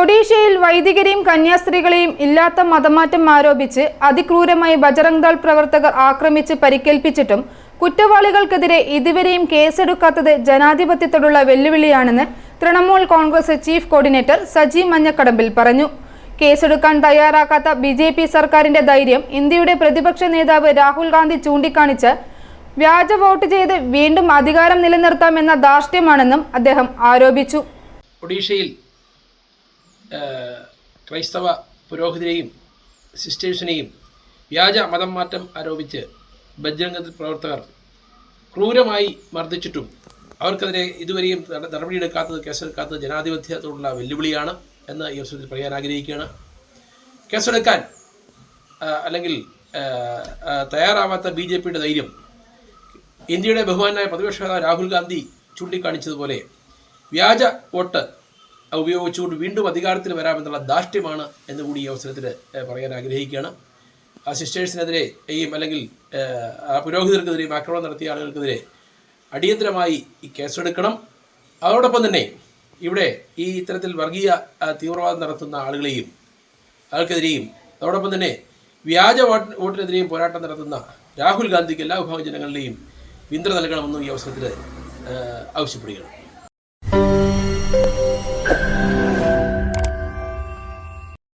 ഒഡീഷയിൽ വൈദികരെയും കന്യാസ്ത്രീകളെയും ഇല്ലാത്ത മതമാറ്റം ആരോപിച്ച് അതിക്രൂരമായി ബജറംഗ് ദൾ പ്രവർത്തകർ ആക്രമിച്ച് പരിക്കേൽപ്പിച്ചിട്ടും കുറ്റവാളികൾക്കെതിരെ ഇതുവരെയും കേസെടുക്കാത്തത് ജനാധിപത്യത്തോടുള്ള വെല്ലുവിളിയാണെന്ന് Trinamool Congress chief coordinator Saji Manjakadambil പറഞ്ഞു. കേസെടുക്കാൻ തയ്യാറാക്കാത്ത ബി ജെ പി സർക്കാരിന്റെ ധൈര്യം ഇന്ത്യയുടെ പ്രതിപക്ഷ നേതാവ് രാഹുൽ ഗാന്ധി ചൂണ്ടിക്കാണിച്ച് വ്യാജ വോട്ട് ചെയ്ത് വീണ്ടും അധികാരം നിലനിർത്താമെന്ന ധാർഷ്ട്യമാണെന്നും അദ്ദേഹം ആരോപിച്ചു. ഒഡീഷയിൽ ക്രൈസ്തവ പുരോഹിതരെയും സിസ്റ്റേഴ്സിനെയും വ്യാജ മതം മാറ്റം ആരോപിച്ച് ബജ്രംഗ പ്രവർത്തകർ ക്രൂരമായി മർദ്ദിച്ചിട്ടും അവർക്കെതിരെ ഇതുവരെയും നട- നടപടിയെടുക്കാത്തത് കേസെടുക്കാത്തത് ജനാധിപത്യത്തോടുള്ള വെല്ലുവിളിയാണ് എന്ന് ഈ അവസരത്തിൽ പറയാൻ ആഗ്രഹിക്കുകയാണ്. കേസെടുക്കാൻ അല്ലെങ്കിൽ തയ്യാറാവാത്ത ബി ജെ പിയുടെ ധൈര്യം ഇന്ത്യയുടെ ബഹുമാനായ പ്രതിപക്ഷ നേതാവ് രാഹുൽ ഗാന്ധി ചൂണ്ടിക്കാണിച്ചതുപോലെ വ്യാജ വോട്ട് ഉപയോഗിച്ചുകൊണ്ട് വീണ്ടും അധികാരത്തിൽ വരാമെന്നുള്ള ധാർഷ്ട്യമാണ് എന്ന് കൂടി ഈ അവസരത്തിൽ പറയാൻ ആഗ്രഹിക്കുകയാണ്. ആ സിസ്റ്റേഴ്സിനെതിരെ അല്ലെങ്കിൽ ആ പുരോഹിതർക്കെതിരെയും ആക്രമണം നടത്തിയ ആളുകൾക്കെതിരെ അടിയന്തരമായി ഈ കേസെടുക്കണം. അതോടൊപ്പം തന്നെ ഇവിടെ ഈ ഇത്തരത്തിൽ വർഗീയ തീവ്രവാദം നടത്തുന്ന ആളുകളെയും ആൾക്കെതിരെയും അതോടൊപ്പം തന്നെ വ്യാജ വോട്ട് വോട്ടിനെതിരെയും പോരാട്ടം നടത്തുന്ന രാഹുൽ ഗാന്ധിക്ക് എല്ലാ വിഭാഗം ജനങ്ങളുടെയും പിന്തുണ നൽകണമെന്നും ഈ അവസരത്തിൽ ആവശ്യപ്പെടുകയാണ്.